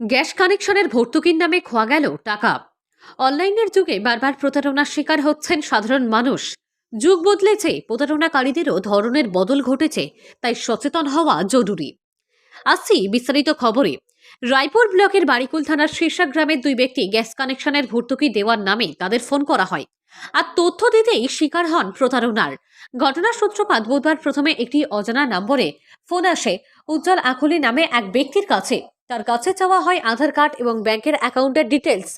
Gas কানেকশনের ভর্তুকির নামে খোয়া গেল টাকা। অনলাইনের যুগে বারবার প্রতারণার শিকার হচ্ছেন সাধারণ মানুষ। যুগ বদলেছে, প্রতারণাকারীদেরও ধরনের বদল ঘটেছে, তাই সচেতন হওয়া জরুরি। আসছি বিস্তারিত খবরে। রায়পুর ব্লকের বারিকুল থানার শীর্ষা গ্রামের দুই ব্যক্তি গ্যাস কানেকশনের ভর্তুকি দেওয়ার নামে তাদের ফোন করা হয় আর তথ্য দিতেই শিকার হন প্রতারণার। ঘটনার সূত্রপাত বুধবার প্রথমে একটি অজানা নম্বরে ফোন আসে, উজ্জ্বল আকুলি নামে এক ব্যক্তির কাছে। তার কাছে চাওয়া হয় আধার কার্ড এবং ব্যাংকের অ্যাকাউন্টের ডিটেলস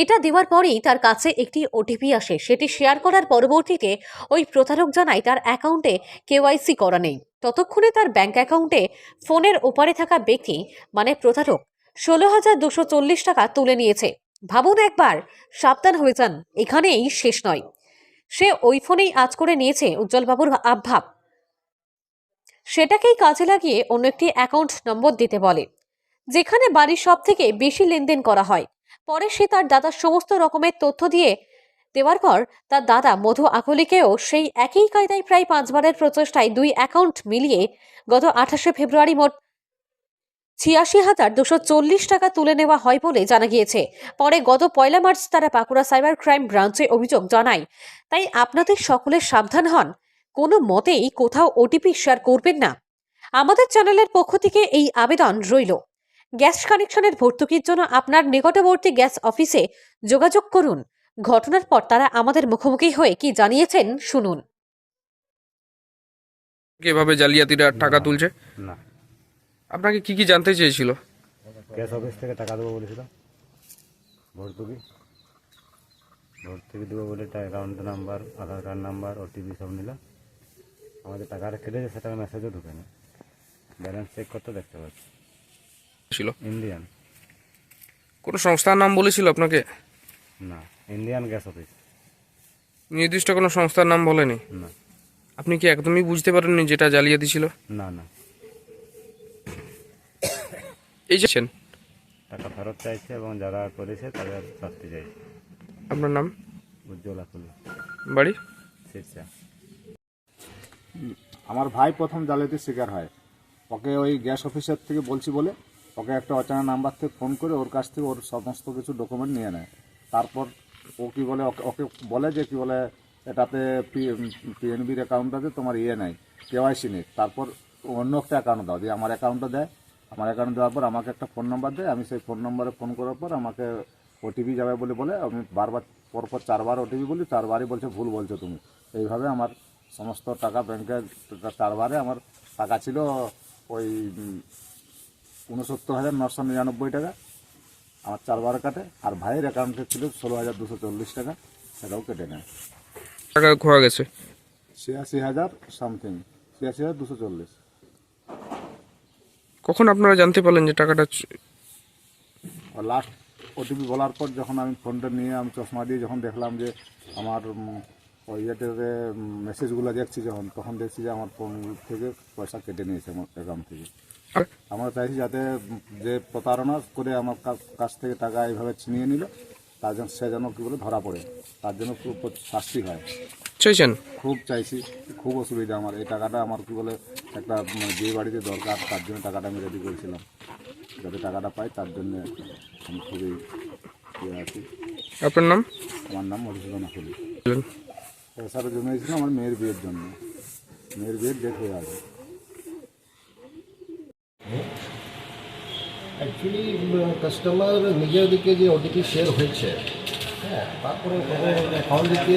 এটা দেওয়ার পরেই তার কাছে একটি ওটিপি আসে। সেটি শেয়ার করার পরবর্তীতে ওই প্রতারক জানায় তার অ্যাকাউন্টে কেওয়াইসি করা নেই। ততক্ষণে তার ব্যাংক অ্যাকাউন্টে ফোনের ওপারে থাকা ব্যক্তি মানে প্রতারক, ষোলো হাজার দুশো চল্লিশ টাকা তুলে নিয়েছে। ভাবুন একবার, সাবধান হয়ে যান, এখানেই শেষ নয়। সে ওই ফোনেই আজ করে নিয়েছে উজ্জ্বলবাবুর আবভাব। সেটাকেই কাজে লাগিয়ে অন্য একটি অ্যাকাউন্ট নম্বর দিতে বলে। যেখানে বাড়ির সব থেকে বেশি লেনদেন করা হয়। পরে সে তার দাদার সমস্ত রকমের তথ্য দিয়ে দেওয়ার পর তার দাদা মধু আকলিকেও সেই একই কায়দায় প্রায় পাঁচবারের প্রচেষ্টায় দুই অ্যাকাউন্ট মিলিয়ে গত আঠাশে ফেব্রুয়ারি মোট ছিয়াশি হাজার দুশো চল্লিশ টাকা তুলে নেওয়া হয় বলে জানা গিয়েছে। পরে গত পয়লা মার্চ তারা বাঁকুড়া সাইবার ক্রাইম ব্রাঞ্চে অভিযোগ জানায়। তাই আপনাদের সকলে সাবধান হন। কোনো মতেই কোথাও ওটিপি শেয়ার করবেন না। আমাদের চ্যানেলের পক্ষ থেকে এই আবেদন রইল। গ্যাস কানেকশনের ভর্তুকির জন্য আপনার নিকটবর্তী গ্যাস অফিসে যোগাযোগ করুন। ঘটনার পর তারা আমাদের মুখোমুখি হয়ে কি জানিয়েছেন শুনুন। কীভাবে জালিয়াতিরা টাকা তুলছে? না। আপনাকে কি কি জানতে চেয়েছিল? গ্যাস অফিস থেকে টাকা দেবো বলেছিল ভর্তুকি। ভর্তুকি দেবো বলে account number Aadhaar card number OTP সব নিল আমাদের টাকাটা কেটেছে সেটা মেসেজও ঢুকেনি। ব্যালেন্স চেক করতে দেখতে পাচ্ছি। ছিল। ইন্ডিয়ান কোন সংস্থার নাম বলেছিল আপনাকে? না ইন্ডিয়ান গ্যাস অফিস নির্দিষ্ট কোনো সংস্থার নাম বলেনি? না। আপনি কি একদমই বুঝতে পারেননি যেটা জালিয়াতি ছিল না না। এই যে টাকা ফেরত চাইছে এবং যারা করেছে তাদের শাস্তি চাইছে। আপনার নাম? উজ্জ্বল খুলি বাড়ি? শীর্ষা আমার ভাই প্রথম জালিয়াতির শিকার হয়। ওকে ওই গ্যাস অফিসার থেকে বলছি বলে ওকে একটা অচেনা নাম্বার থেকে ফোন করে ওর কাছ থেকে ওর সমস্ত কিছু ডকুমেন্ট নিয়ে নেয়। তারপর ও কি বলে, ওকে বলে যে কি বলে, এটাতে পিএনবির অ্যাকাউন্ট আছে, তোমার ইয়ে নাই কেওয়াইসি নেই। তারপর অন্য একটা অ্যাকাউন্ট দাও, দিয়ে আমার অ্যাকাউন্টটা দেয়। আমার অ্যাকাউন্ট দেওয়ার পর আমাকে একটা ফোন নাম্বার দেয়। আমি সেই ফোন নম্বরে ফোন করার পর আমাকে ওটিপি যাবে বলে বলে, আমি বারবার, পরপর চারবার ওটিপি বলি, চারবারই বলছে, ভুল বলছো তুমি। এইভাবে আমার সমস্ত টাকা ব্যাংকে চারবারে আমার টাকা ছিল ওই উনসত্তর হাজার নশো নিরানব্বই টাকা। আমার চার চারবার কাটে। আর ভাইয়ের অ্যাকাউন্টে ছিল ষোলো হাজার দুশো চল্লিশ টাকা। সেটাও কেটে নেয়। টাকা খোয়া গেছে? ছিয়াশি হাজার সামথিং ছিয়াশি হাজার দুশো চল্লিশ। কখন আপনারা জানতে পারলেন যে টাকাটা লাস্ট ওটিপি বলার পর যখন আমি ফোনটা নিয়ে আমি চশমা দিয়ে যখন দেখলাম যে আমার ওই ইয়েতে মেসেজগুলো দেখছি যখন তখন দেখছি যে আমার ফোন থেকে পয়সা কেটে নিয়েছে আমার অ্যাকাউন্ট থেকে। আমরা চাইছি যাতে যে প্রতারণা করে আমার কাছ থেকে টাকা এইভাবে ছিনিয়ে নিল তার জন্য সে যেন কী বলে ধরা পড়ে। তার জন্য খুব শাস্তি হয়। চাইছেন? খুব চাইছি খুব অসুবিধা আমার। এই টাকাটা আমার কি বলে একটা যে বাড়িতে দরকার তার জন্য টাকাটা আমি রেডি করেছিলাম। যাতে টাকাটা পাই তার জন্য আমি খুবই ইয়ে আছি। আপনার নাম? আমার নাম মধুসূদন আকুলি পয়সাটা জমিয়েছিলাম আমার মেয়ের বিয়ের জন্য। মেয়ের বিয়ের ডেট হয়ে আছে। অ্যাকচুয়ালি কাস্টমার নিজের দিকে যে ওটিপি শেয়ার হয়েছে হ্যাঁ তারপরে অ্যাকাউন্ট থেকে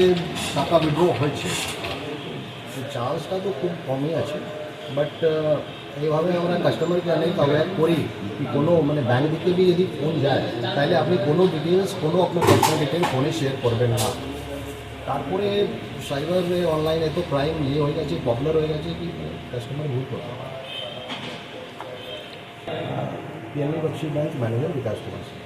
টাকা উইড্রো হয়েছে। চান্সটা তো খুব কমই আছে বাট এইভাবে আমরা কাস্টমারকে অনেক অ্যাওয়ার করি কি কোনো মানে ব্যাংক দিকে যদি ফোন যায়, তাহলে আপনি কোনো ডিটেলস কোনো আপনার পার্সোনাল ডিটেলস ফোনে শেয়ার করবেন না। তারপরে সাইবার অনলাইন এত ক্রাইম ইয়ে হয়ে গেছে পপুলার হয়ে গেছে, কি কাস্টমার ভুল করতে পিএমএ বক্সি ব্রাঞ্চ ম্যানেজার বিকাশ কুমার সিং।